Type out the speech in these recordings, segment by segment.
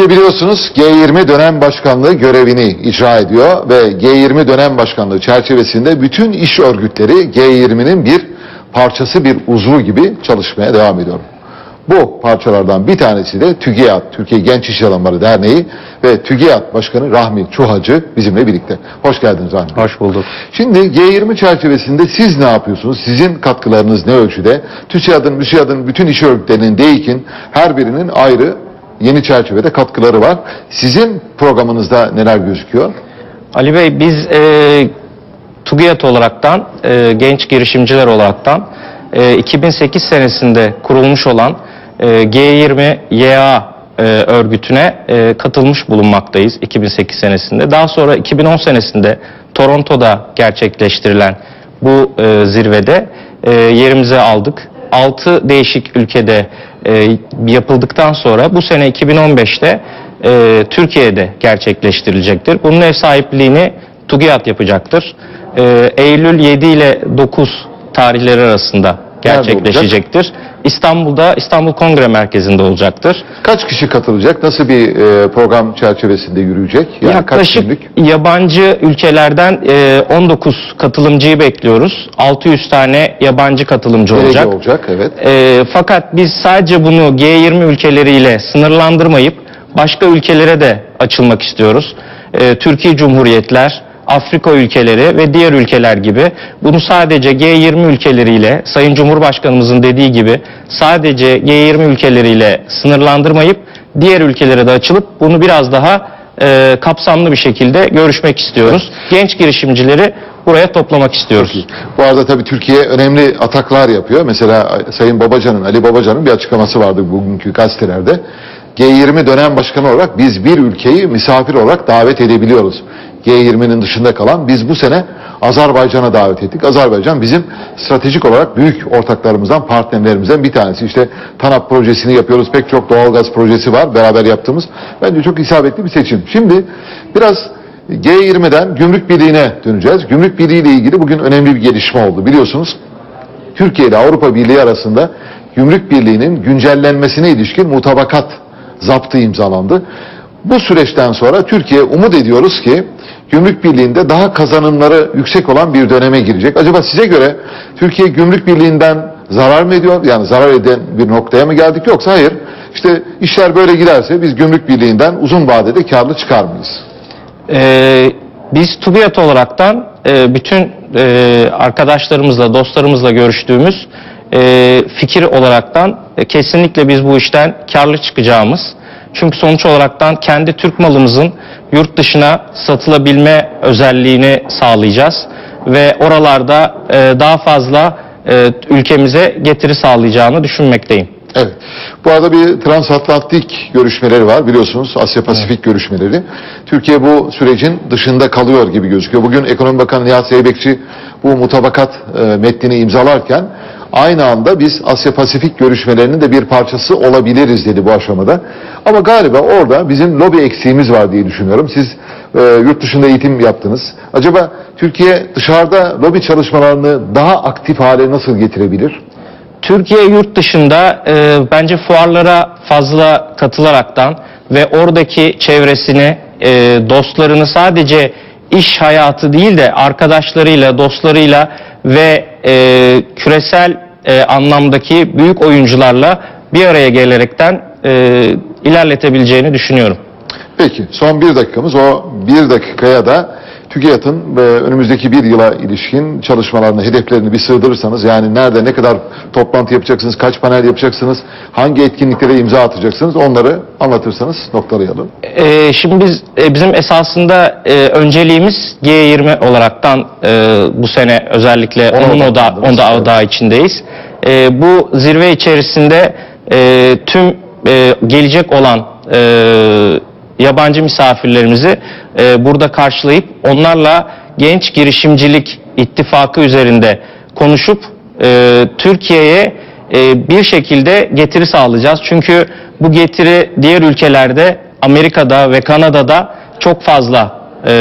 Türkiye biliyorsunuz G20 dönem başkanlığı görevini icra ediyor ve G20 dönem başkanlığı çerçevesinde bütün iş örgütleri G20'nin bir parçası bir uzvu gibi çalışmaya devam ediyor. Bu parçalardan bir tanesi de TÜGİAD, Türkiye Genç İş Adamları Derneği ve TÜGİAD Başkanı Rahmi Çuhacı bizimle birlikte. Hoş geldiniz Rahmi. Hoş bulduk. Şimdi G20 çerçevesinde siz ne yapıyorsunuz? Sizin katkılarınız ne ölçüde? TÜSİAD'ın, MÜSİAD'ın bütün iş örgütlerinin DEİK'in her birinin ayrı yeni çerçevede katkıları var. Sizin programınızda neler gözüküyor? Ali Bey biz e, TÜGİAD olaraktan, e, genç girişimciler olaraktan e, 2008 senesinde kurulmuş olan e, G20 YA e, örgütüne e, katılmış bulunmaktayız 2008 senesinde. Daha sonra 2010 senesinde Toronto'da gerçekleştirilen bu e, zirvede e, yerimize aldık. 6 değişik ülkede e, yapıldıktan sonra bu sene 2015'te e, Türkiye'de gerçekleştirilecektir. Bunun ev sahipliğini TÜGİAD yapacaktır. E, Eylül 7 ile 9 tarihleri arasında gerçekleşecektir. İstanbul'da İstanbul Kongre Merkezi'nde olacaktır. Kaç kişi katılacak? Nasıl bir e, program çerçevesinde yürüyecek? Yani kaç Yaklaşık günlük? yabancı ülkelerden e, 19 katılımcıyı bekliyoruz. 600 tane yabancı katılımcı Derece olacak. olacak. Evet. E, fakat biz sadece bunu G20 ülkeleriyle sınırlandırmayıp başka ülkelere de açılmak istiyoruz. E, Türkiye Cumhuriyetler, Afrika ülkeleri ve diğer ülkeler gibi bunu sadece G20 ülkeleriyle Sayın Cumhurbaşkanımızın dediği gibi sadece G20 ülkeleriyle sınırlandırmayıp diğer ülkelere de açılıp bunu biraz daha e, kapsamlı bir şekilde görüşmek istiyoruz. Genç girişimcileri buraya toplamak istiyoruz. Bu arada tabii Türkiye önemli ataklar yapıyor. Mesela Sayın Babacan'ın, Ali Babacan'ın bir açıklaması vardı bugünkü gazetelerde. G20 dönem başkanı olarak biz bir ülkeyi misafir olarak davet edebiliyoruz. G20'nin dışında kalan biz bu sene Azerbaycan'a davet ettik. Azerbaycan bizim stratejik olarak büyük ortaklarımızdan, partnerlerimizden bir tanesi. İşte TANAP projesini yapıyoruz. Pek çok doğalgaz projesi var beraber yaptığımız. Bence çok isabetli bir seçim. Şimdi biraz G20'den Gümrük Birliği'ne döneceğiz. Gümrük Birliği ile ilgili bugün önemli bir gelişme oldu. Biliyorsunuz Türkiye ile Avrupa Birliği arasında Gümrük Birliği'nin güncellenmesine ilişkin mutabakat zaptı imzalandı. Bu süreçten sonra Türkiye umut ediyoruz ki Gümrük Birliği'nde daha kazanımları yüksek olan bir döneme girecek. Acaba size göre Türkiye Gümrük Birliği'nden zarar mı ediyor? Yani zarar eden bir noktaya mı geldik yoksa hayır. İşte işler böyle giderse biz Gümrük Birliği'nden uzun vadede karlı çıkar mıyız? Ee, biz TÜBİAD olaraktan e, bütün e, arkadaşlarımızla, dostlarımızla görüştüğümüz e, fikir olaraktan e, kesinlikle biz bu işten karlı çıkacağımız. Çünkü sonuç olaraktan kendi Türk malımızın yurt dışına satılabilme özelliğini sağlayacağız ve oralarda e, daha fazla e, ülkemize getiri sağlayacağını düşünmekteyim. Evet. Bu arada bir transatlantik görüşmeleri var biliyorsunuz Asya Pasifik görüşmeleri. Türkiye bu sürecin dışında kalıyor gibi gözüküyor. Bugün Ekonomi Bakanı Nihat Zeybekçi bu mutabakat e, metnini imzalarken aynı anda biz Asya Pasifik görüşmelerinin de bir parçası olabiliriz dedi bu aşamada. Ama galiba orada bizim lobi eksiğimiz var diye düşünüyorum. Siz e, yurt dışında eğitim yaptınız. Acaba Türkiye dışarıda lobi çalışmalarını daha aktif hale nasıl getirebilir? Türkiye yurt dışında e, bence fuarlara fazla katılaraktan ve oradaki çevresini, e, dostlarını sadece iş hayatı değil de arkadaşlarıyla, dostlarıyla ve e, küresel e, anlamdaki büyük oyuncularla bir araya gelerekten e, ilerletebileceğini düşünüyorum. Peki son bir dakikamız o bir dakikaya da TÜGİAD'ın e, önümüzdeki bir yıla ilişkin çalışmalarını, hedeflerini bir sığdırırsanız yani nerede ne kadar toplantı yapacaksınız, kaç panel yapacaksınız, hangi etkinliklere imza atacaksınız onları anlatırsanız noktalayalım. Ee, şimdi biz e, bizim esasında e, önceliğimiz G20 olaraktan e, bu sene özellikle Ona onun oda onda odağı içindeyiz. E, bu zirve içerisinde e, tüm e, gelecek olan e, yabancı misafirlerimizi e, burada karşılayıp onlarla genç girişimcilik ittifakı üzerinde konuşup e, Türkiye'ye e, bir şekilde getiri sağlayacağız. Çünkü bu getiri diğer ülkelerde Amerika'da ve Kanada'da çok fazla e,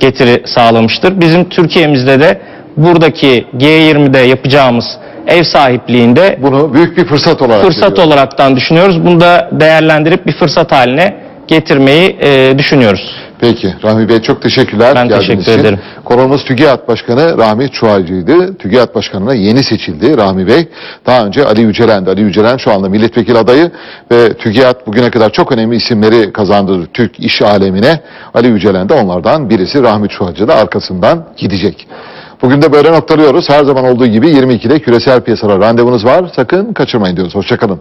getiri sağlamıştır. Bizim Türkiye'mizde de buradaki G20'de yapacağımız ev sahipliğinde Bunu büyük bir fırsat olarak fırsat görüyorum. olaraktan düşünüyoruz. Bunu da değerlendirip bir fırsat haline getirmeyi e, düşünüyoruz. Peki Rahmi Bey çok teşekkürler. Ben geldiğiniz teşekkür için. ederim. Konumuz TÜGİAD Başkanı Rahmi Çuhalcı'ydı. TÜGİAD Başkanı'na yeni seçildi Rahmi Bey. Daha önce Ali Yücelen'di. Ali Yücelen şu anda milletvekili adayı ve TÜGİAD bugüne kadar çok önemli isimleri kazandırdı Türk iş alemine. Ali Yücelen de onlardan birisi. Rahmi Çuhalcı da arkasından gidecek. Bugün de böyle noktalıyoruz. Her zaman olduğu gibi 22'de küresel piyasalar randevunuz var. Sakın kaçırmayın diyoruz. Hoşçakalın.